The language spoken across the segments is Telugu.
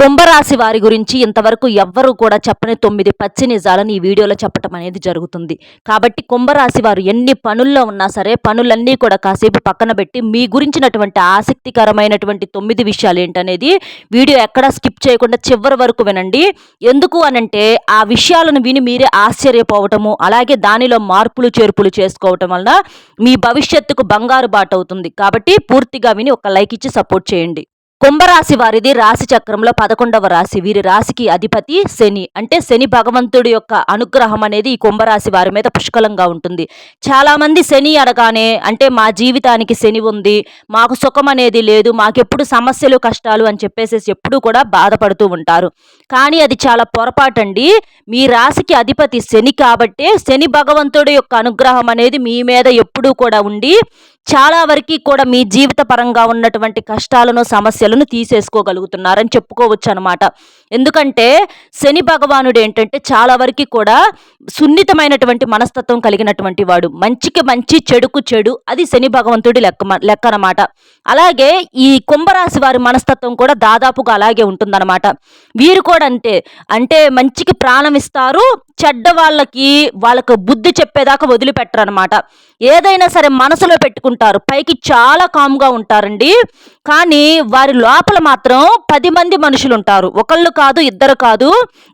కుంభరాశి వారి గురించి ఇంతవరకు ఎవ్వరూ కూడా చెప్పని తొమ్మిది పచ్చి నిజాలను ఈ వీడియోలో చెప్పటం అనేది జరుగుతుంది. కాబట్టి కుంభరాశి వారు ఎన్ని పనుల్లో ఉన్నా సరే పనులన్నీ కూడా కాసేపు పక్కన పెట్టి మీ గురించినటువంటి ఆసక్తికరమైనటువంటి తొమ్మిది విషయాలు ఏంటనేది వీడియో ఎక్కడా స్కిప్ చేయకుండా చివరి వరకు వినండి. ఎందుకు అనంటే ఆ విషయాలను విని మీరే ఆశ్చర్యపోవటము అలాగే దానిలో మార్పులు చేర్పులు చేసుకోవటం వలన మీ భవిష్యత్తుకు బంగారు బాట అవుతుంది. కాబట్టి పూర్తిగా విని ఒక లైక్ ఇచ్చి సపోర్ట్ చేయండి. కుంభరాశి వారిది రాశి చక్రంలో పదకొండవ రాశి. వీరి రాశికి అధిపతి శని. అంటే శని భగవంతుడి యొక్క అనుగ్రహం అనేది ఈ కుంభరాశి వారి మీద పుష్కలంగా ఉంటుంది. చాలామంది శని అడగానే అంటే మా జీవితానికి శని ఉంది మాకు సుఖం అనేది లేదు మాకెప్పుడు సమస్యలు కష్టాలు అని చెప్పేసి ఎప్పుడూ కూడా బాధపడుతూ ఉంటారు. కానీ అది చాలా పొరపాటండి. మీ రాశికి అధిపతి శని కాబట్టే శని భగవంతుడి యొక్క అనుగ్రహం అనేది మీ మీద ఎప్పుడూ కూడా ఉండి చాలా వరకు కూడా మీ జీవిత పరంగా ఉన్నటువంటి కష్టాలను సమస్యలను తీసేసుకోగలుగుతున్నారని చెప్పుకోవచ్చు అనమాట ఎందుకంటే శని భగవానుడు ఏంటంటే చాలా వరకు కూడా సున్నితమైనటువంటి మనస్తత్వం కలిగినటువంటి వాడు. మంచికి మంచి చెడుకు చెడు అది శని భగవంతుడి లెక్క లెక్క అనమాట అలాగే ఈ కుంభరాశి వారి మనస్తత్వం కూడా దాదాపుగా అలాగే ఉంటుందన్నమాట. వీరు కూడా అంతే అంటే మంచికి ప్రాణం ఇస్తారు చెడ్డ వాళ్ళకి వాళ్ళకు బుద్ధి చెప్పేదాకా వదిలిపెట్టరు అనమాట ఏదైనా సరే మనసులో పెట్టుకుంటారు పైకి చాలా కామ్గా ఉంటారండి. కానీ వారి లోపల మాత్రం పది మంది మనుషులు ఉంటారు ఒకళ్ళు కాదు ఇద్దరు కాదు.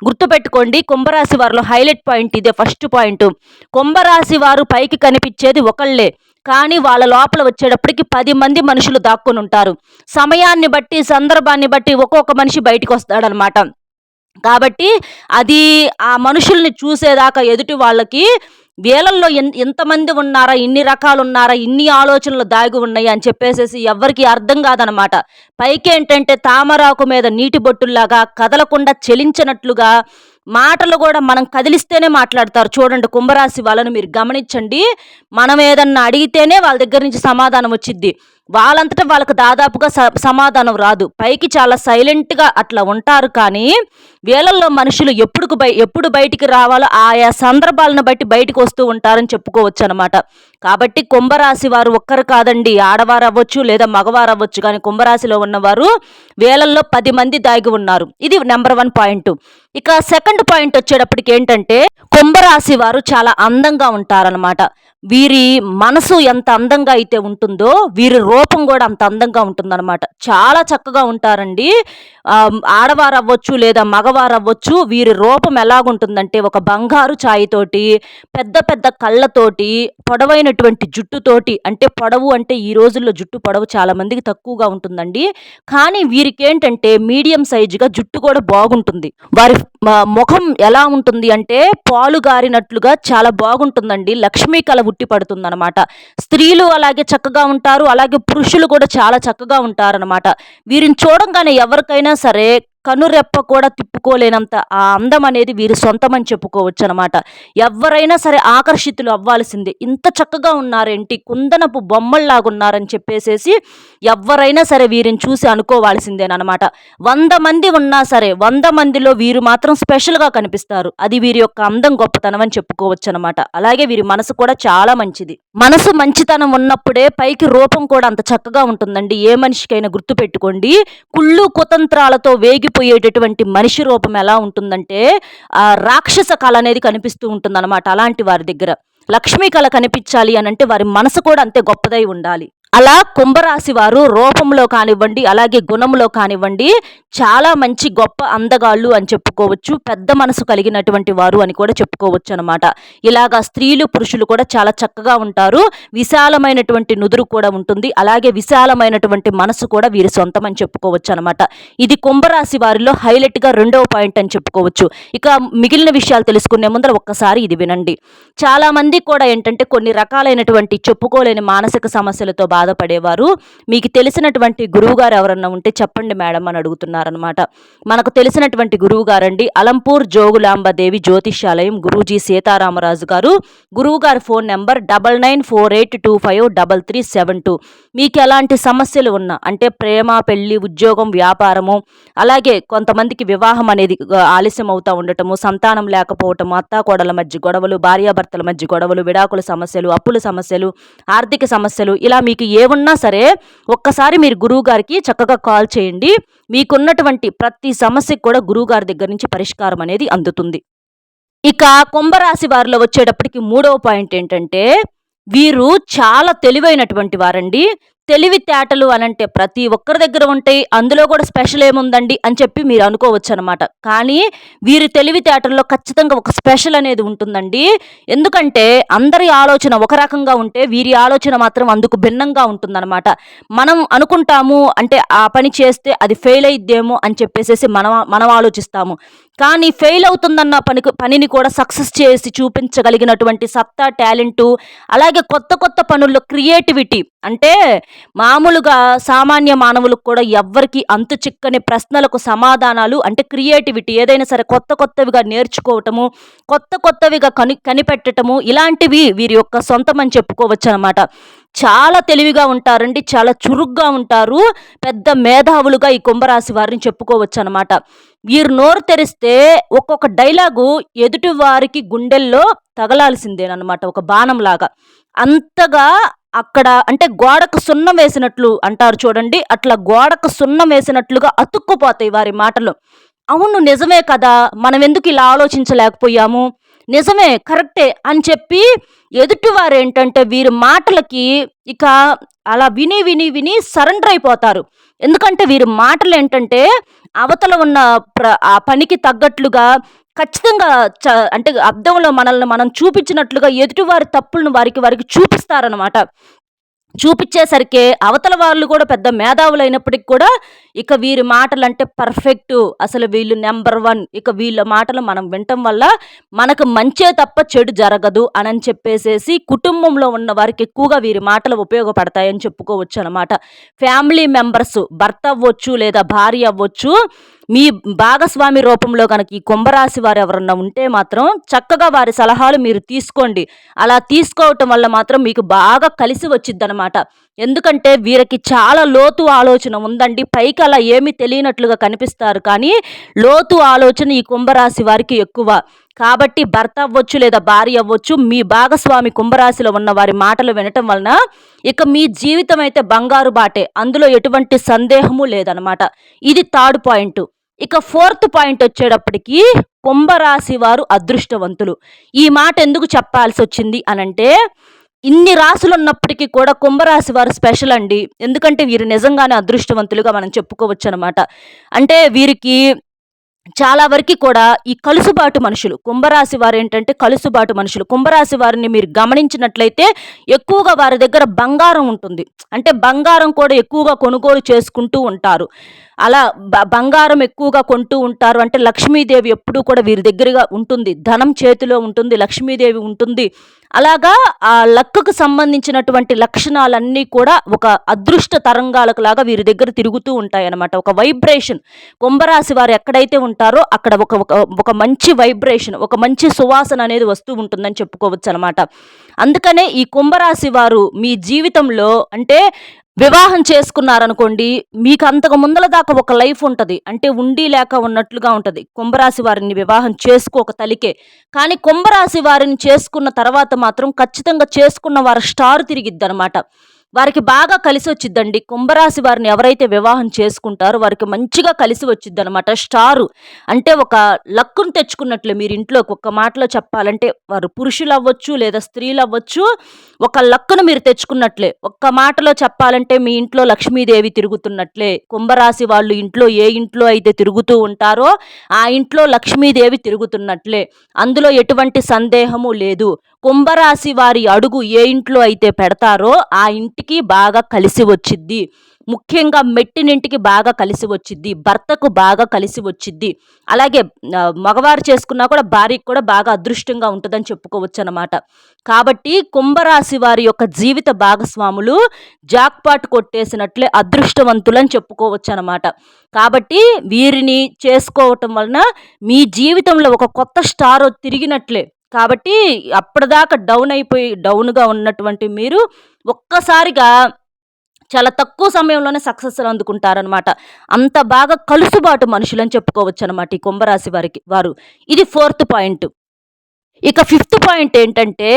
గుర్తుపెట్టుకోండి కుంభరాశి వారిలో హైలైట్ పాయింట్ ఇదే ఫస్ట్ పాయింట్. కుంభరాశి వారు పైకి కనిపించేది ఒకళ్ళే. కానీ వాళ్ళ లోపల వచ్చేటప్పటికి పది మంది మనుషులు దాక్కుని ఉంటారు. సమయాన్ని బట్టి సందర్భాన్ని బట్టి ఒక్కొక్క మనిషి బయటికి వస్తాడనమాట కాబట్టి అది ఆ మనుషుల్ని చూసేదాకా ఎదుటి వాళ్ళకి వేలల్లో ఎన్ ఎంతమంది ఉన్నారా ఇన్ని రకాలు ఉన్నారా ఇన్ని ఆలోచనలు దాగి ఉన్నాయి అని చెప్పేసేసి ఎవరికి అర్థం కాదనమాట. పైకి ఏంటంటే తామరాకు మీద నీటి బొట్టుల్లాగా కదలకుండా చెలించినట్లుగా మాటలు కూడా మనం కదిలిస్తేనే మాట్లాడతారు. చూడండి కుంభరాశి వాళ్ళను మీరు గమనించండి. మనం ఏదన్నా అడిగితేనే వాళ్ళ దగ్గర నుంచి సమాధానం వచ్చిద్ది. వాళ్ళంతటా వాళ్ళకి దాదాపుగా స సమాధానం రాదు. పైకి చాలా సైలెంట్గా అట్లా ఉంటారు కానీ వీళ్ళల్లో మనుషులు ఎప్పుడు బయ ఎప్పుడు బయటికి రావాలో ఆయా సందర్భాలను బట్టి బయటకు వస్తూ ఉంటారని చెప్పుకోవచ్చు అనమాట కాబట్టి కుంభరాశి వారు ఒక్కరు కాదండి ఆడవారు అవ్వచ్చు లేదా మగవారు అవ్వచ్చు కానీ కుంభరాశిలో ఉన్నవారు వేలల్లో పది మంది దాగి ఉన్నారు. ఇది నెంబర్ వన్ పాయింట్. ఇక సెకండ్ పాయింట్ వచ్చేటప్పటికి ఏంటంటే కుంభరాశి వారు చాలా అందంగా ఉంటారనమాట వీరి మనసు ఎంత అందంగా అయితే ఉంటుందో వీరి రూపం కూడా అంత అందంగా ఉంటుందన్నమాట. చాలా చక్కగా ఉంటారండి. ఆడవారు అవ్వచ్చు లేదా మగవారు అవ్వచ్చు వీరి రూపం ఎలాగుంటుందంటే ఒక బంగారు ఛాయితోటి పెద్ద పెద్ద కళ్ళతోటి పొడవైన ఉన్నటువంటి జుట్టుతోటి అంటే పొడవు అంటే ఈ రోజుల్లో జుట్టు పొడవు చాలా మందికి తక్కువగా ఉంటుందండి. కానీ వీరికి ఏంటంటే మీడియం సైజుగా జుట్టు కూడా బాగుంటుంది. వారి ముఖం ఎలా ఉంటుంది అంటే పాలు గారినట్లుగా చాలా బాగుంటుందండి. లక్ష్మీ కళ ఉట్టి పడుతుందన్నమాట. స్త్రీలు అలాగే చక్కగా ఉంటారు. అలాగే పురుషులు కూడా చాలా చక్కగా ఉంటారనమాట వీరిని చూడంగానే ఎవరికైనా సరే కనురెప్ప కూడా తిప్పుకోలేనంత ఆ అందం అనేది వీరి సొంతమని చెప్పుకోవచ్చు అనమాట ఎవరైనా సరే ఆకర్షితులు అవ్వాల్సిందే. ఇంత చక్కగా ఉన్నారేంటి? కుందనపు బొమ్మల్లాగున్నారని చెప్పేసేసి ఎవరైనా సరే వీరిని చూసి అనుకోవాల్సిందేనమాట. వంద మంది ఉన్నా సరే వంద మందిలో వీరు మాత్రం స్పెషల్గా కనిపిస్తారు. అది వీరి యొక్క అందం గొప్పతనం అని చెప్పుకోవచ్చు అనమాట అలాగే వీరి మనసు కూడా చాలా మంచిది. మనసు మంచితనం ఉన్నప్పుడే పైకి రూపం కూడా అంత చక్కగా ఉంటుందండి. ఏ మనిషికైనా గుర్తుపెట్టుకోండి. కుళ్ళు కుతంత్రాలతో వేగి మారిపోయేటటువంటి మనిషి రూపం ఎలా ఉంటుందంటే ఆ రాక్షస కళ అనేది కనిపిస్తూ ఉంటుందన్నమాట అలాంటి వారి దగ్గర. లక్ష్మీ కళ కనిపించాలి అని అంటే వారి మనసు కూడా అంతే గొప్పదై ఉండాలి. అలా కుంభరాశి వారు రూపంలో కానివ్వండి అలాగే గుణంలో కానివ్వండి చాలా మంచి గొప్ప అందగాళ్ళు అని చెప్పుకోవచ్చు పెద్ద మనసు కలిగినటువంటి వారు అని కూడా చెప్పుకోవచ్చు అనమాట ఇలాగా స్త్రీలు పురుషులు కూడా చాలా చక్కగా ఉంటారు. విశాలమైనటువంటి నుదురు కూడా ఉంటుంది. అలాగే విశాలమైనటువంటి మనసు కూడా వీరి సొంతం అని చెప్పుకోవచ్చు అనమాట ఇది కుంభరాశి వారిలో హైలైట్గా రెండవ పాయింట్ అని చెప్పుకోవచ్చు. ఇక మిగిలిన విషయాలు తెలుసుకునే ముందర ఒక్కసారి ఇది వినండి. చాలామంది కూడా ఏంటంటే కొన్ని రకాలైనటువంటి చెప్పుకోలేని మానసిక సమస్యలతో బాధపడేవారు. మీకు తెలిసినటువంటి గురువుగారు ఎవరన్నా ఉంటే చెప్పండి మేడం అని అడుగుతున్నారనమాట మనకు తెలిసినటువంటి గురువు గారండి అలంపూర్ జోగులాంబదేవి జ్యోతిష్యాలయం గురూజీ సీతారామరాజు గారు. గురువు గారి phone number double nine four eight two five double three seven two. మీకు ఎలాంటి సమస్యలు ఉన్నా అంటే ప్రేమ పెళ్ళి ఉద్యోగం వ్యాపారము అలాగే కొంతమందికి వివాహం అనేది ఆలస్యం అవుతూ ఉండటము సంతానం లేకపోవటము అత్తాకోడల మధ్య గొడవలు భార్యాభర్తల మధ్య గొడవలు విడాకుల సమస్యలు అప్పుల సమస్యలు ఆర్థిక సమస్యలు ఇలా మీకు ఏమున్నా సరే ఒక్కసారి మీరు గురువు గారికి చక్కగా కాల్ చేయండి. మీకున్నటువంటి ప్రతి సమస్యకు కూడా గురువు గారి దగ్గర నుంచి పరిష్కారం అనేది అందుతుంది. ఇక కుంభరాశి వారిలో వచ్చేటప్పటికి మూడవ పాయింట్ ఏంటంటే వీరు చాలా తెలివైనటువంటి వారండి. తెలివితేటలు అనంటే ప్రతి ఒక్కరి దగ్గర ఉంటాయి అందులో కూడా స్పెషల్ ఏముందండి అని చెప్పి మీరు అనుకోవచ్చు అనమాట కానీ వీరి తెలివితేటల్లో ఖచ్చితంగా ఒక స్పెషల్ అనేది ఉంటుందండి. ఎందుకంటే అందరి ఆలోచన ఒక రకంగా ఉంటే వీరి ఆలోచన మాత్రం అందుకు భిన్నంగా ఉంటుందన్నమాట మనం అనుకుంటాము అంటే ఆ పని చేస్తే అది ఫెయిల్ అయిద్దేమో అని చెప్పేసేసి మనం మనం ఆలోచిస్తాము కానీ ఫెయిల్ అవుతుందన్న పని పనిని కూడా సక్సెస్ చేసి చూపించగలిగినటువంటి సత్తా టాలెంటు అలాగే కొత్త కొత్త పనుల్లో క్రియేటివిటీ. అంటే మామూలుగా సామాన్య మానవులకు కూడా ఎవ్వరికి అంతు చిక్కని ప్రశ్నలకు సమాధానాలు అంటే క్రియేటివిటీ ఏదైనా సరే కొత్త కొత్తవిగా నేర్చుకోవటము కొత్త కొత్తవిగా కని కనిపెట్టటము ఇలాంటివి వీరి యొక్క సొంతమని చెప్పుకోవచ్చు అనమాట చాలా తెలివిగా ఉంటారండి చాలా చురుగ్గా ఉంటారు పెద్ద మేధావులుగా ఈ కుంభరాశి వారిని చెప్పుకోవచ్చు అనమాట వీరు నోరు తెరిస్తే ఒక్కొక్క డైలాగు ఎదుటి వారికి గుండెల్లో తగలాల్సిందేనమాట ఒక బాణంలాగా. అంతగా అక్కడ అంటే గోడకు సున్నం వేసినట్లు అంటారు చూడండి అట్లా గోడకు సున్నం వేసినట్లుగా అతుక్కుపోతాయి వారి మాటలు. అవును నిజమే కదా మనం ఎందుకు ఇలా ఆలోచించలేకపోయాము? నిజమే కరెక్టే అని చెప్పి ఎదుటివారు ఏంటంటే వీరి మాటలకి ఇక అలా విని విని విని సరెండర్ అయిపోతారు. ఎందుకంటే వీరి మాటలు ఏంటంటే అవతల ఉన్న ప్ర ఆ పనికి తగ్గట్లుగా ఖచ్చితంగా చ అంటే అర్థంలో మనల్ని మనం చూపించినట్లుగా ఎదుటివారి తప్పులను వారికి వారికి చూపిస్తారనమాట చూపించేసరికి అవతల వాళ్ళు కూడా పెద్ద మేధావులు అయినప్పటికి కూడా ఇక వీరి మాటలు అంటే పర్ఫెక్ట్ అసలు వీళ్ళు నెంబర్ వన్ ఇక వీళ్ళ మాటలు మనం వినటం వల్ల మనకు మంచే తప్ప చెడు జరగదు అని చెప్పేసేసి కుటుంబంలో ఉన్న వారికి ఎక్కువగా వీరి మాటలు ఉపయోగపడతాయని చెప్పుకోవచ్చు అనమాట ఫ్యామిలీ మెంబర్స్ భర్త అవ్వచ్చు లేదా భార్య అవ్వచ్చు మీ భాగస్వామి రూపంలో కనుక ఈ కుంభరాశి వారు ఎవరన్నా ఉంటే మాత్రం చక్కగా వారి సలహాలు మీరు తీసుకోండి. అలా తీసుకోవటం వల్ల మాత్రం మీకు బాగా కలిసి వచ్చిద్ది అనమాట ఎందుకంటే వీరికి చాలా లోతు ఆలోచన ఉందండి. పైకి అలా ఏమీ తెలియనట్లుగా కనిపిస్తారు. కానీ లోతు ఆలోచన ఈ కుంభరాశి వారికి ఎక్కువ. కాబట్టి భర్త అవ్వచ్చు లేదా భార్య అవ్వచ్చు మీ భాగస్వామి కుంభరాశిలో ఉన్న వారి మాటలు వినటం వలన ఇక మీ జీవితం అయితే బంగారు బాటే. అందులో ఎటువంటి సందేహము లేదనమాట ఇది థర్డ్ పాయింట్. ఇక ఫోర్త్ పాయింట్ వచ్చేటప్పటికి కుంభరాశి వారు అదృష్టవంతులు. ఈ మాట ఎందుకు చెప్పాల్సి వచ్చింది అనంటే ఇన్ని రాసులు ఉన్నప్పటికీ కూడా కుంభరాశి వారు స్పెషల్ అండి. ఎందుకంటే వీరు నిజంగానే అదృష్టవంతులుగా మనం చెప్పుకోవచ్చు అనమాట అంటే వీరికి చాలా వరకు కూడా ఈ కలుసుబాటు మనుషులు కుంభరాశి వారు ఏంటంటే కలుసుబాటు మనుషులు. కుంభరాశి వారిని మీరు గమనించినట్లయితే ఎక్కువగా వారి దగ్గర బంగారం ఉంటుంది. అంటే బంగారం కూడా ఎక్కువగా కొనుగోలు చేసుకుంటూ ఉంటారు. అలా బ బంగారం ఎక్కువగా కొంటూ ఉంటారు అంటే లక్ష్మీదేవి ఎప్పుడూ కూడా వీరి దగ్గరగా ఉంటుంది. ధనం చేతిలో ఉంటుంది లక్ష్మీదేవి ఉంటుంది. అలాగా ఆ లక్కకు సంబంధించినటువంటి లక్షణాలన్నీ కూడా ఒక అదృష్ట తరంగాలకు లాగా వీరి దగ్గర తిరుగుతూ ఉంటాయన్నమాట. ఒక వైబ్రేషన్. కుంభరాశి వారు ఎక్కడైతే ఉంటారో అక్కడ ఒక ఒక మంచి వైబ్రేషన్ ఒక మంచి సువాసన అనేది వస్తూ ఉంటుందని చెప్పుకోవచ్చు అనమాట అందుకనే ఈ కుంభరాశి వారు మీ జీవితంలో అంటే వివాహం చేసుకున్నారనుకోండి మీకు అంతకు ముందల దాకా ఒక లైఫ్ ఉంటుంది. అంటే ఉండి లేక ఉన్నట్లుగా ఉంటుంది. కుంభరాశి వారిని వివాహం చేసుకోక తలికే. కానీ కుంభరాశి వారిని చేసుకున్న తర్వాత మాత్రం ఖచ్చితంగా చేసుకున్న వారి స్టార్ తిరిగిద్ది అనమాట వారికి బాగా కలిసి వచ్చిద్దండి. కుంభరాశి వారిని ఎవరైతే వివాహం చేసుకుంటారో వారికి మంచిగా కలిసి వచ్చిద్ది అనమాట స్టారు అంటే ఒక లక్కును తెచ్చుకున్నట్లు మీరు ఇంట్లో ఒక్క మాటలో చెప్పాలంటే వారు పురుషులు అవ్వచ్చు లేదా స్త్రీలు అవ్వచ్చు ఒక లక్కును మీరు తెచ్చుకున్నట్లే. ఒక్క మాటలో చెప్పాలంటే మీ ఇంట్లో లక్ష్మీదేవి తిరుగుతున్నట్లే. కుంభరాశి వాళ్ళు ఇంట్లో ఏ ఇంట్లో అయితే తిరుగుతూ ఉంటారో ఆ ఇంట్లో లక్ష్మీదేవి తిరుగుతున్నట్లే. అందులో ఎటువంటి సందేహము లేదు. కుంభరాశి వారి అడుగు ఏ ఇంట్లో అయితే పెడతారో ఆ ఇంటి ఇంటికి బాగా కలిసి వచ్చిద్ది. ముఖ్యంగా మెట్టినింటికి బాగా కలిసి వచ్చిద్ది. భర్తకు బాగా కలిసి వచ్చిద్ది. అలాగే మగవారు చేసుకున్నా కూడా భార్యకు కూడా బాగా అదృష్టంగా ఉంటుందని చెప్పుకోవచ్చు అనమాట కాబట్టి కుంభరాశి వారి యొక్క జీవిత భాగస్వాములు జాక్పాట్ కొట్టేసినట్లే అదృష్టవంతులని చెప్పుకోవచ్చు అనమాట కాబట్టి వీరిని చేసుకోవటం వలన మీ జీవితంలో ఒక కొత్త స్టార్ తిరిగినట్లే కాబట్టి అప్పటిదాకా డౌన్ అయిపోయి డౌన్గా ఉన్నటువంటి మీరు ఒక్కసారిగా చాలా తక్కువ సమయంలోనే సక్సెస్ అందుకుంటారనమాట అంత బాగా కలుసుబాటు మనుషులని చెప్పుకోవచ్చు అనమాట ఈ కుంభరాశి వారికి వారు. ఇది ఫోర్త్ పాయింట్ ఇక ఫిఫ్త్ పాయింట్ ఏంటంటే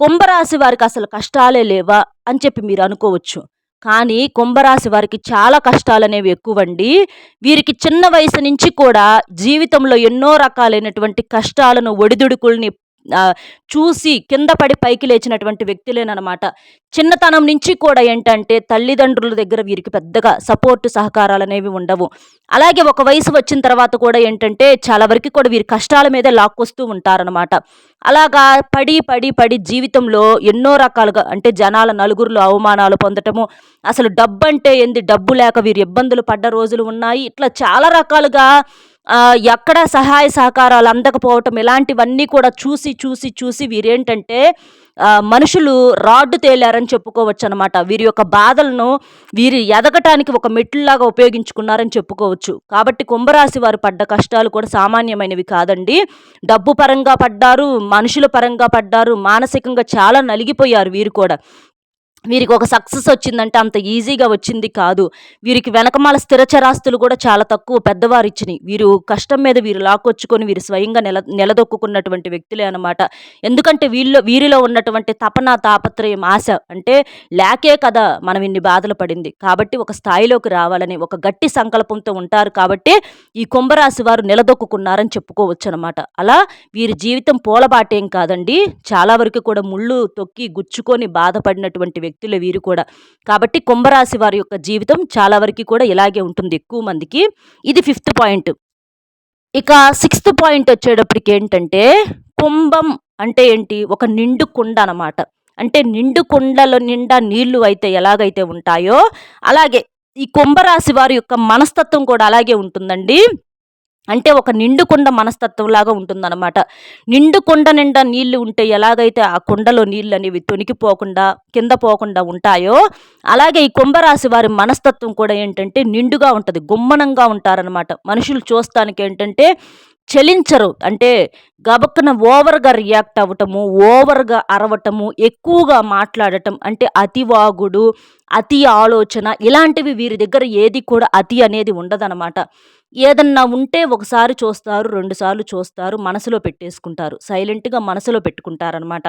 కుంభరాశి వారికి అసలు కష్టాలే లేవా అని చెప్పి మీరు అనుకోవచ్చు. కానీ కుంభరాశి వారికి చాలా కష్టాలు అనేవి ఎక్కువండి. వీరికి చిన్న వయసు నుంచి కూడా జీవితంలో ఎన్నో రకాలైనటువంటి కష్టాలను ఒడిదుడుకుల్ని చూసి కింద పడి పైకి లేచినటువంటి వ్యక్తులేనమాట చిన్నతనం నుంచి కూడా ఏంటంటే తల్లిదండ్రుల దగ్గర వీరికి పెద్దగా సపోర్టు సహకారాలు అనేవి ఉండవు. అలాగే ఒక వయసు వచ్చిన తర్వాత కూడా ఏంటంటే చాలా వరకు కూడా వీరి కష్టాల మీదే లాక్కొస్తూ ఉంటారనమాట అలాగా పడి పడి పడి జీవితంలో ఎన్నో రకాలుగా అంటే జనాల నలుగురులు అవమానాలు పొందటము అసలు డబ్బు అంటే ఏంది? డబ్బు లేక వీరు ఇబ్బందులు పడ్డ రోజులు ఉన్నాయి. ఇట్లా చాలా రకాలుగా ఎక్కడ సహాయ సహకారాలు అందకపోవటం ఇలాంటివన్నీ కూడా చూసి చూసి చూసి వీరేంటంటే మనుషులు రాడ్డు తేలారని చెప్పుకోవచ్చు అనమాట వీరి యొక్క బాధలను వీరి ఎదగటానికి ఒక మెట్లులాగా ఉపయోగించుకున్నారని చెప్పుకోవచ్చు. కాబట్టి కుంభరాశి వారు పడ్డ కష్టాలు కూడా సామాన్యమైనవి కాదండి. డబ్బు పరంగా పడ్డారు మనుషుల పరంగా పడ్డారు మానసికంగా చాలా నలిగిపోయారు వీరు కూడా. వీరికి ఒక సక్సెస్ వచ్చిందంటే అంత ఈజీగా వచ్చింది కాదు. వీరికి వెనకమాల స్థిరచరాస్తులు కూడా చాలా తక్కువ పెద్దవారు ఇచ్చినాయి వీరు కష్టం మీద వీరు లాక్కొచ్చుకొని వీరు స్వయంగా నెల నిలదొక్కున్నటువంటి వ్యక్తులే అనమాట ఎందుకంటే వీళ్ళు వీరిలో ఉన్నటువంటి తపన తాపత్రయం ఆశ అంటే లేకే కదా మనం ఇన్ని బాధలు పడింది. కాబట్టి ఒక స్థాయిలోకి రావాలని ఒక గట్టి సంకల్పంతో ఉంటారు కాబట్టి ఈ కుంభరాశి వారు నిలదొక్కున్నారని చెప్పుకోవచ్చు అనమాట అలా వీరి జీవితం పూలబాటేం కాదండి. చాలా వరకు కూడా ముళ్ళు తొక్కి గుచ్చుకొని బాధపడినటువంటి వ్యక్తులు వీరు కూడా. కాబట్టి కుంభరాశి వారి యొక్క జీవితం చాలా వరకు కూడా ఇలాగే ఉంటుంది ఎక్కువ మందికి. ఇది ఫిఫ్త్ పాయింట్. ఇక సిక్స్త్ పాయింట్ వచ్చేటప్పటికి ఏంటంటే కుంభం అంటే ఏంటి? ఒక నిండు కుండ అనమాట అంటే నిండు కుండలో నిండా నీళ్ళు అయితే ఎలాగైతే ఉంటాయో అలాగే ఈ కుంభరాశి వారి యొక్క మనస్తత్వం కూడా అలాగే ఉంటుందండి. అంటే ఒక నిండుకుండ మనస్తత్వంలాగా ఉంటుందన్నమాట. నిండు కుండ నిండా నీళ్ళు ఉంటే ఎలాగైతే ఆ కుండలో నీళ్ళు అనేవి తొనికిపోకుండా కింద పోకుండా ఉంటాయో అలాగే ఈ కుంభరాశి వారి మనస్తత్వం కూడా ఏంటంటే నిండుగా ఉంటుంది గుమ్మనంగా ఉంటారనమాట మనుషులు చూస్తానికి ఏంటంటే చలించరు. అంటే గబక్కున ఓవర్గా రియాక్ట్ అవ్వటము ఓవర్గా అరవటము ఎక్కువగా మాట్లాడటం అంటే అతివాగుడు అతి ఆలోచన ఇలాంటివి వీరి దగ్గర ఏది కూడా అతి అనేది ఉండదనమాట ఏదన్నా ఉంటే ఒకసారి చూస్తారు రెండుసార్లు చూస్తారు మనసులో పెట్టేసుకుంటారు. సైలెంట్గా మనసులో పెట్టుకుంటారనమాట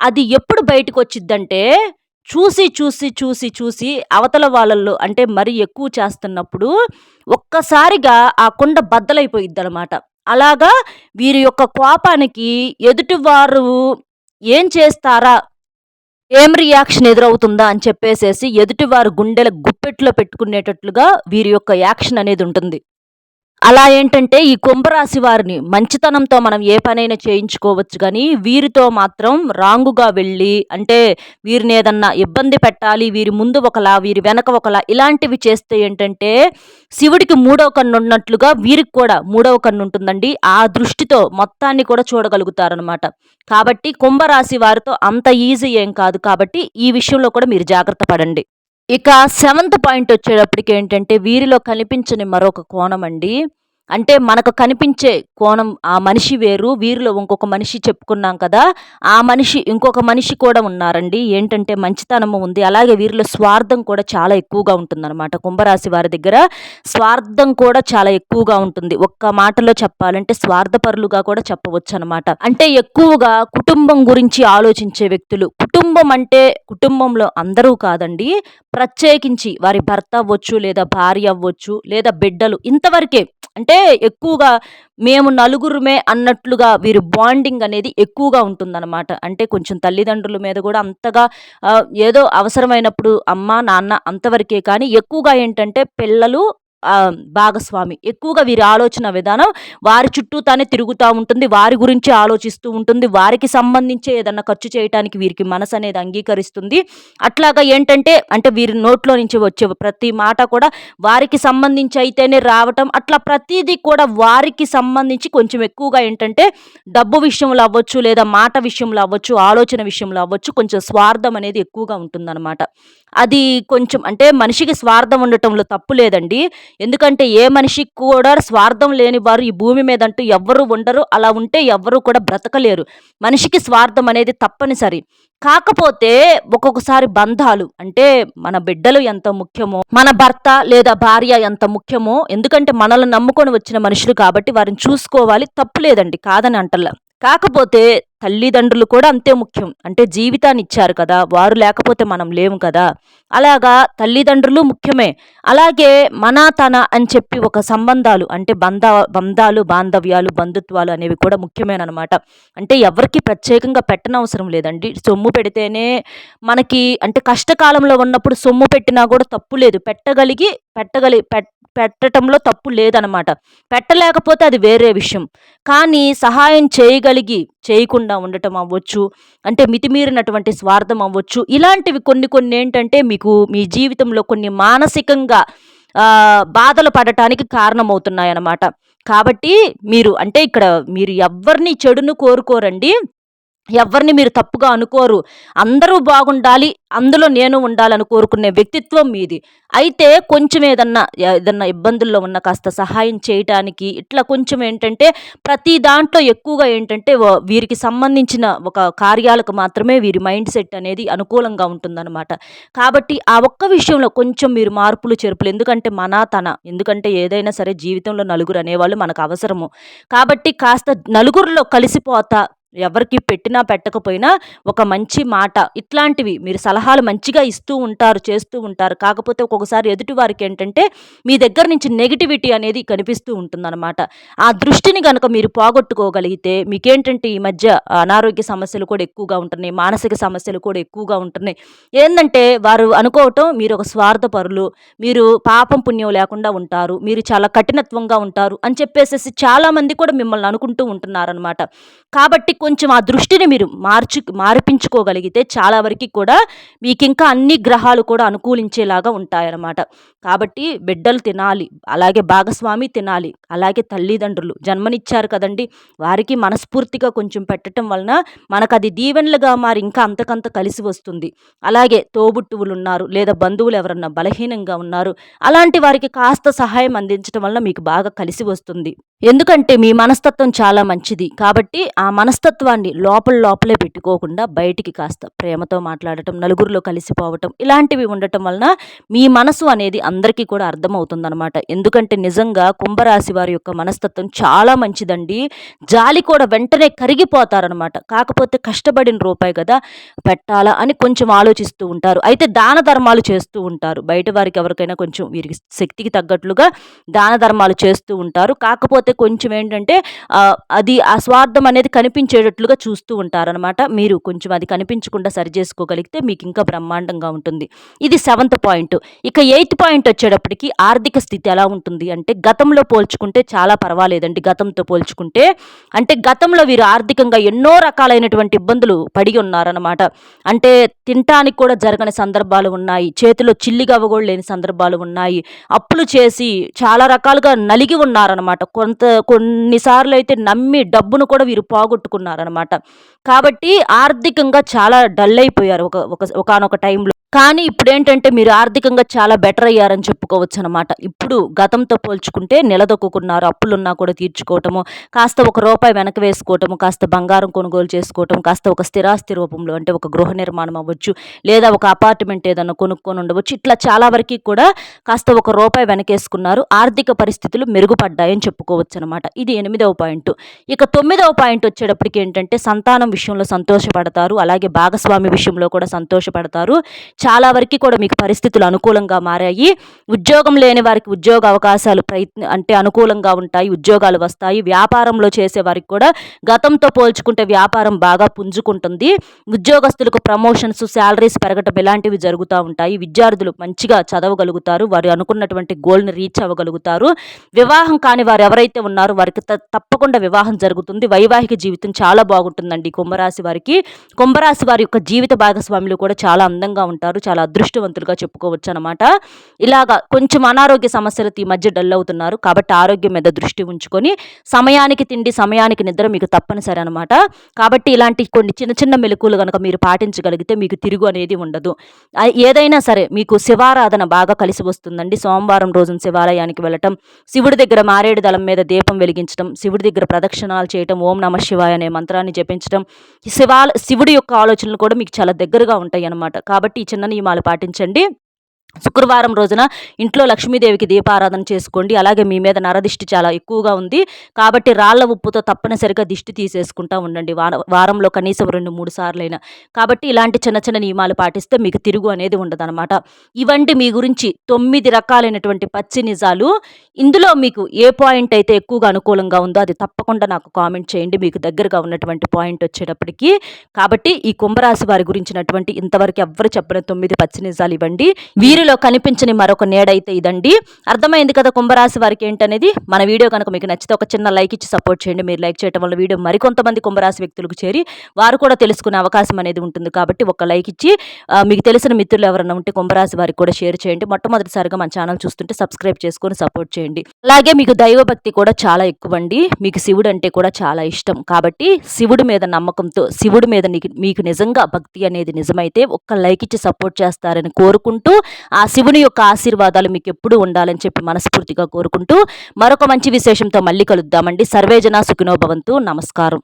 అది ఎప్పుడు బయటకు వచ్చిద్దంటే చూసి చూసి చూసి చూసి అవతల వాళ్ళల్లో అంటే మరీ ఎక్కువ చేస్తున్నప్పుడు ఒక్కసారిగా ఆ కుండ బద్దలైపోయిద్ది అనమాట అలాగా వీరి యొక్క కోపానికి ఎదుటివారు ఏం చేస్తారా? ఏం రియాక్షన్ ఎదురవుతుందా? అని చెప్పేసేసి ఎదుటివారు గుండెల గుప్పెట్లో పెట్టుకునేటట్లుగా వీరి యొక్క యాక్షన్ అనేది ఉంటుంది. అలా ఏంటంటే ఈ కుంభరాశి వారిని మంచితనంతో మనం ఏ పనైనా చేయించుకోవచ్చు కానీ వీరితో మాత్రం రాంగుగా వెళ్ళి అంటే వీరిని ఏదన్నా ఇబ్బంది పెట్టాలి వీరి ముందు ఒకలా వీరి వెనక ఒకలా ఇలాంటివి చేస్తే ఏంటంటే శివుడికి మూడవ కన్ను ఉన్నట్లుగా వీరికి కూడా మూడవ కన్ను ఉంటుందండి. ఆ దృష్టితో మొత్తాన్ని కూడా చూడగలుగుతారనమాట కాబట్టి కుంభరాశి వారితో అంత ఈజీ ఏం కాదు. కాబట్టి ఈ విషయంలో కూడా మీరు జాగ్రత్త పడండి. ఇక సెవెంత్ పాయింట్ వచ్చేటప్పటికి ఏంటంటే వీరిలో కనిపించని మరొక కోణం అండి. అంటే మనకు కనిపించే కోణం ఆ మనిషి వేరు వీరిలో ఇంకొక మనిషి చెప్పుకున్నాం కదా ఆ మనిషి ఇంకొక మనిషి కూడా ఉన్నారండి. ఏంటంటే మంచితనము ఉంది. అలాగే వీరిలో స్వార్థం కూడా చాలా ఎక్కువగా ఉంటుందన్నమాట కుంభరాశి వారి దగ్గర. స్వార్థం కూడా చాలా ఎక్కువగా ఉంటుంది. ఒక్క మాటలో చెప్పాలంటే స్వార్థపరులుగా కూడా చెప్పవచ్చు అనమాట అంటే ఎక్కువగా కుటుంబం గురించి ఆలోచించే వ్యక్తులు. కుటుంబం అంటే కుటుంబంలో అందరూ కాదండి. ప్రత్యేకించి వారి భర్త అవ్వచ్చు లేదా భార్య అవ్వచ్చు లేదా బిడ్డలు ఇంతవరకే. అంటే ఎక్కువగా మేము నలుగురుమే అన్నట్లుగా వీరి బాండింగ్ అనేది ఎక్కువగా ఉంటుందన్నమాట. అంటే కొంచెం తల్లిదండ్రుల మీద కూడా అంతగా ఏదో అవసరమైనప్పుడు అమ్మ నాన్న అంతవరకే. కానీ ఎక్కువగా ఏంటంటే పిల్లలు భాగస్వామి. ఎక్కువగా వీరి ఆలోచన విధానం వారి చుట్టూ తానే తిరుగుతూ ఉంటుంది వారి గురించి ఆలోచిస్తూ ఉంటుంది వారికి సంబంధించి ఏదన్నా ఖర్చు చేయడానికి వీరికి మనసు అనేది అంగీకరిస్తుంది. అట్లాగా ఏంటంటే అంటే వీరి నోట్లో నుంచి వచ్చే ప్రతి మాట కూడా వారికి సంబంధించి అయితేనే రావటం. అట్లా ప్రతిదీ కూడా వారికి సంబంధించి కొంచెం ఎక్కువగా ఏంటంటే డబ్బు విషయంలో అవ్వచ్చు లేదా మాట విషయంలో అవ్వచ్చు ఆలోచన విషయంలో అవ్వచ్చు కొంచెం స్వార్థం అనేది ఎక్కువగా ఉంటుందన్నమాట. అది కొంచెం అంటే మనిషికి స్వార్థం ఉండటంలో తప్పు లేదండి. ఎందుకంటే ఏ మనిషికి కూడా స్వార్థం లేని వారు ఈ భూమి మీద అంటూ ఎవ్వరు ఉండరు. అలా ఉంటే ఎవ్వరూ కూడా బ్రతకలేరు. మనిషికి స్వార్థం అనేది తప్పనిసరి. కాకపోతే ఒక్కొక్కసారి బంధాలు అంటే మన బిడ్డలు ఎంత ముఖ్యమో మన భర్త లేదా భార్య ఎంత ముఖ్యమో ఎందుకంటే మనల్ని నమ్ముకొని వచ్చిన మనుషులు కాబట్టి వారిని చూసుకోవాలి. తప్పు లేదండి కాదని అంటల్లా కాకపోతే తల్లిదండ్రులు కూడా అంతే ముఖ్యం. అంటే జీవితాన్ని ఇచ్చారు కదా వారు లేకపోతే మనం లేము కదా. అలాగా తల్లిదండ్రులు ముఖ్యమే. అలాగే మన తన అని చెప్పి ఒక సంబంధాలు అంటే బంధ బంధాలు బాంధవ్యాలు బంధుత్వాలు అనేవి కూడా ముఖ్యమేనమాట అంటే ఎవరికి ప్రత్యేకంగా పెట్టనవసరం లేదండి. సొమ్ము పెడితేనే మనకి అంటే కష్టకాలంలో ఉన్నప్పుడు సొమ్ము పెట్టినా కూడా తప్పు లేదు. పెట్టగలిగి పెట్టగలి పెట్టడంలో తప్పు లేదనమాట పెట్టలేకపోతే అది వేరే విషయం. కానీ సహాయం చేయగలిగి చేయకుండా ఉండటం అవ్వచ్చు అంటే మితిమీరినటువంటి స్వార్థం అవ్వచ్చు. ఇలాంటివి కొన్ని కొన్ని ఏంటంటే మీకు మీ జీవితంలో కొన్ని మానసికంగా బాధలు పడటానికి కారణమవుతున్నాయన్నమాట. కాబట్టి మీరు అంటే ఇక్కడ మీరు ఎవరిని చెడును కోరుకోరండి. ఎవరిని మీరు తప్పుగా అనుకోరు. అందరూ బాగుండాలి అందులో నేను ఉండాలని కోరుకునే వ్యక్తిత్వం మీది. అయితే కొంచెం ఏదన్నా ఏదన్నా ఇబ్బందుల్లో ఉన్న కాస్త సహాయం చేయటానికి ఇట్లా కొంచెం ఏంటంటే ప్రతి దాంట్లో ఎక్కువగా ఏంటంటే వీరికి సంబంధించిన ఒక కార్యాలకు మాత్రమే వీరి మైండ్ సెట్ అనేది అనుకూలంగా ఉంటుందన్నమాట. కాబట్టి ఆ ఒక్క విషయంలో కొంచెం మీరు మార్పులు చేర్పులు ఎందుకంటే మన తన ఎందుకంటే ఏదైనా సరే జీవితంలో నలుగురు అనేవాళ్ళు మనకు అవసరము. కాబట్టి కాస్త నలుగురిలో కలిసిపోతా ఎవరికి పెట్టినా పెట్టకపోయినా ఒక మంచి మాట ఇట్లాంటివి మీరు సలహాలు మంచిగా ఇస్తూ ఉంటారు చేస్తూ ఉంటారు. కాకపోతే ఒక్కొక్కసారి ఎదుటి వారికి ఏంటంటే మీ దగ్గర నుంచి నెగిటివిటీ అనేది కనిపిస్తూ ఉంటుందన్నమాట. ఆ దృష్టిని కనుక మీరు పోగొట్టుకోగలిగితే మీకేంటంటే ఈ మధ్య అనారోగ్య సమస్యలు కూడా ఎక్కువగా ఉంటున్నాయి మానసిక సమస్యలు కూడా ఎక్కువగా ఉంటున్నాయి. ఏంటంటే వారు అనుకోవటం మీరు ఒక స్వార్థపరులు మీరు పాపం పుణ్యం లేకుండా ఉంటారు మీరు చాలా కఠినత్వంగా ఉంటారు అని చెప్పేసేసి చాలామంది కూడా మిమ్మల్ని అనుకుంటూ ఉంటున్నారనమాట కాబట్టి కొంచెం ఆ దృష్టిని మీరు మార్చు మార్పించుకోగలిగితే చాలా వరకు కూడా మీకు ఇంకా అన్ని గ్రహాలు కూడా అనుకూలించేలాగా ఉంటాయన్నమాట. కాబట్టి బిడ్డలు తినాలి అలాగే భాగస్వామి తినాలి అలాగే తల్లిదండ్రులు జన్మనిచ్చారు కదండి వారికి మనస్ఫూర్తిగా కొంచెం పెట్టడం వలన మనకు అది దీవెనలుగా మారి ఇంకా అంతకంత కలిసి వస్తుంది. అలాగే తోబుట్టువులు ఉన్నారు లేదా బంధువులు ఎవరన్నా బలహీనంగా ఉన్నారు అలాంటి వారికి కాస్త సహాయం అందించడం వలన మీకు బాగా కలిసి వస్తుంది. ఎందుకంటే మీ మనస్తత్వం చాలా మంచిది. కాబట్టి ఆ మనస్తత్వం మనస్తత్వాన్ని లోపల లోపలే పెట్టుకోకుండా బయటికి కాస్త ప్రేమతో మాట్లాడటం నలుగురిలో కలిసిపోవటం ఇలాంటివి ఉండటం వలన మీ మనసు అనేది అందరికీ కూడా అర్థమవుతుందనమాట ఎందుకంటే నిజంగా కుంభరాశి వారి యొక్క మనస్తత్వం చాలా మంచిదండి. జాలి కూడా వెంటనే కరిగిపోతారనమాట కాకపోతే కష్టపడిన రూపాయి కదా పెట్టాలా అని కొంచెం ఆలోచిస్తూ ఉంటారు. అయితే దాన ధర్మాలు చేస్తూ ఉంటారు. బయట వారికి ఎవరికైనా కొంచెం వీరికి శక్తికి తగ్గట్లుగా దాన ధర్మాలు చేస్తూ ఉంటారు. కాకపోతే కొంచెం ఏంటంటే అది ఆ స్వార్థం అనేది కనిపించేటట్లుగా చూస్తూ ఉంటారనమాట మీరు కొంచెం అది కనిపించకుండా సరి చేసుకోగలిగితే మీకు ఇంకా బ్రహ్మాండంగా ఉంటుంది. ఇది సెవెంత్ పాయింట్. ఇక ఎయిత్ పాయింట్ వచ్చేటప్పటికి ఆర్థిక స్థితి ఎలా ఉంటుంది అంటే గతంలో పోల్చుకుంటే చాలా పర్వాలేదండి. గతంతో పోల్చుకుంటే అంటే గతంలో వీరు ఆర్థికంగా ఎన్నో రకాలైనటువంటి ఇబ్బందులు పడి ఉన్నారనమాట అంటే తినటానికి కూడా జరగని సందర్భాలు ఉన్నాయి. చేతిలో చిల్లిగవ్వ కూడా లేని సందర్భాలు ఉన్నాయి. అప్పులు చేసి చాలా రకాలుగా నలిగి ఉన్నారనమాట కొంత కొన్నిసార్లు అయితే నమ్మి డబ్బును కూడా వీరు పోగొట్టుకున్నారు. పోగొట్టుకున్నారనమాట కాబట్టి ఆర్థికంగా చాలా డల్ అయిపోయారు ఒక ఒక ఒకనొక టైంలో. కానీ ఇప్పుడు ఏంటంటే మీరు ఆర్థికంగా చాలా బెటర్ అయ్యారని చెప్పుకోవచ్చు అనమాట ఇప్పుడు గతంతో పోల్చుకుంటే నిలదొక్కున్నారు అప్పులున్నా కూడా తీర్చుకోవటము కాస్త ఒక రూపాయి వెనక వేసుకోవటము కాస్త బంగారం కొనుగోలు చేసుకోవటం కాస్త ఒక స్థిరాస్తి రూపంలో అంటే ఒక గృహ నిర్మాణం అవ్వచ్చు లేదా ఒక అపార్ట్మెంట్ ఏదైనా కొనుక్కొని ఉండవచ్చు ఇట్లా చాలా వరకు కూడా కాస్త ఒక రూపాయి వెనకేసుకున్నారు ఆర్థిక పరిస్థితులు మెరుగుపడ్డాయని చెప్పుకోవచ్చు అనమాట ఇది ఎనిమిదవ పాయింట్. ఇక తొమ్మిదవ పాయింట్ వచ్చేటప్పటికి ఏంటంటే సంతానం విషయంలో సంతోషపడతారు అలాగే భాగస్వామి విషయంలో కూడా సంతోషపడతారు. చాలా వరకు కూడా మీకు పరిస్థితులు అనుకూలంగా మారాయి. ఉద్యోగం లేని వారికి ఉద్యోగ అవకాశాలు ప్రయత్న అంటే అనుకూలంగా ఉంటాయి ఉద్యోగాలు వస్తాయి. వ్యాపారంలో చేసే వారికి కూడా గతంతో పోల్చుకుంటే వ్యాపారం బాగా పుంజుకుంటుంది. ఉద్యోగస్తులకు ప్రమోషన్స్ శాలరీస్ పెరగటం ఇలాంటివి జరుగుతూ ఉంటాయి. విద్యార్థులు మంచిగా చదవగలుగుతారు. వారు అనుకున్నటువంటి గోల్ని రీచ్ అవ్వగలుగుతారు. వివాహం కాని వారు ఎవరైతే ఉన్నారో వారికి తప్పకుండా వివాహం జరుగుతుంది. వైవాహిక జీవితం చాలా బాగుంటుందండి కుంభరాశి వారికి. కుంభరాశి వారి యొక్క జీవిత భాగస్వాములు కూడా చాలా అందంగా ఉంటారు. ఉంటారు చాలా అదృష్టవంతులుగా చెప్పుకోవచ్చు అనమాట ఇలాగా కొంచెం అనారోగ్య సమస్యలతో ఈ మధ్య డల్ అవుతున్నారు. కాబట్టి ఆరోగ్యం మీద దృష్టి ఉంచుకొని సమయానికి తిండి సమయానికి నిద్ర మీకు తప్పనిసరి అనమాట కాబట్టి ఇలాంటి కొన్ని చిన్న చిన్న మెలకులు కనుక మీరు పాటించగలిగితే మీకు తిరుగు అనేది ఉండదు. ఏదైనా సరే మీకు శివారాధన బాగా కలిసి వస్తుందండి. సోమవారం రోజున శివాలయానికి వెళ్ళటం శివుడి దగ్గర మారేడు దళం మీద దీపం వెలిగించడం శివుడి దగ్గర ప్రదక్షిణాలు చేయటం ఓం నమ శివాయ అనే మంత్రాన్ని జపించడం శివాల శివుడి యొక్క ఆలోచనలు కూడా మీకు చాలా దగ్గరగా ఉంటాయి అన్నమాట కాబట్టి చిన్న నియమాలు పాటించండి. శుక్రవారం రోజున ఇంట్లో లక్ష్మీదేవికి దీపారాధన చేసుకోండి. అలాగే మీ మీద నరదిష్టి చాలా ఎక్కువగా ఉంది. కాబట్టి రాళ్ళ ఉప్పుతో తప్పనిసరిగా దిష్టి తీసేసుకుంటా ఉండండి. వారంలో కనీసం రెండు మూడు సార్లైనా. కాబట్టి ఇలాంటి చిన్న చిన్న నియమాలు పాటిస్తే మీకు తిరుగు అనేది ఉండదన్నమాట. ఇవంటి మీ గురించి తొమ్మిది రకాలైనటువంటి పచ్చి నిజాలు. ఇందులో మీకు ఏ పాయింట్ అయితే ఎక్కువగా అనుకూలంగా ఉందో అది తప్పకుండా నాకు కామెంట్ చేయండి. మీకు దగ్గరగా ఉన్నటువంటి పాయింట్ వచ్చేటప్పటికి. కాబట్టి ఈ కుంభరాశి వారి గురించినటువంటి ఇంతవరకు ఎవ్వరు చెప్పిన తొమ్మిది పచ్చి నిజాలు ఇవ్వండి. వీరు వీడియోలో కనిపించని మరొక నేడైతే ఇదండి. అర్థమైంది కదా కుంభరాశి వారికి ఏంటనేది? మన వీడియో కనుక మీకు నచ్చితే ఒక చిన్న లైక్ ఇచ్చి సపోర్ట్ చేయండి. మీరు లైక్ చేయడం వల్ల వీడియో మరికొంతమంది కుంభరాశి వ్యక్తులకు చేరి వారు కూడా తెలుసుకునే అవకాశం అనేది ఉంటుంది. కాబట్టి ఒక లైక్ ఇచ్చి మీకు తెలిసిన మిత్రులు ఎవరైనా ఉంటే కుంభరాశి వారికి కూడా షేర్ చేయండి. మొట్టమొదటిసారిగా మన ఛానల్ చూస్తుంటే సబ్స్క్రైబ్ చేసుకొని సపోర్ట్ చేయండి. అలాగే మీకు దైవభక్తి కూడా చాలా ఎక్కువ అండి మీకు శివుడు అంటే కూడా చాలా ఇష్టం. కాబట్టి శివుడి మీద నమ్మకంతో శివుడి మీద మీకు నిజంగా భక్తి అనేది నిజమైతే ఒక్క లైక్ ఇచ్చి సపోర్ట్ చేస్తారని కోరుకుంటూ ఆ శివుని యొక్క ఆశీర్వాదాలు మీకు ఎప్పుడు ఉండాలని చెప్పి మనస్ఫూర్తిగా కోరుకుంటూ మరొక మంచి విశేషంతో మళ్ళీ కలుద్దామండి. సర్వేజన సుఖినోభవంతు నమస్కారం.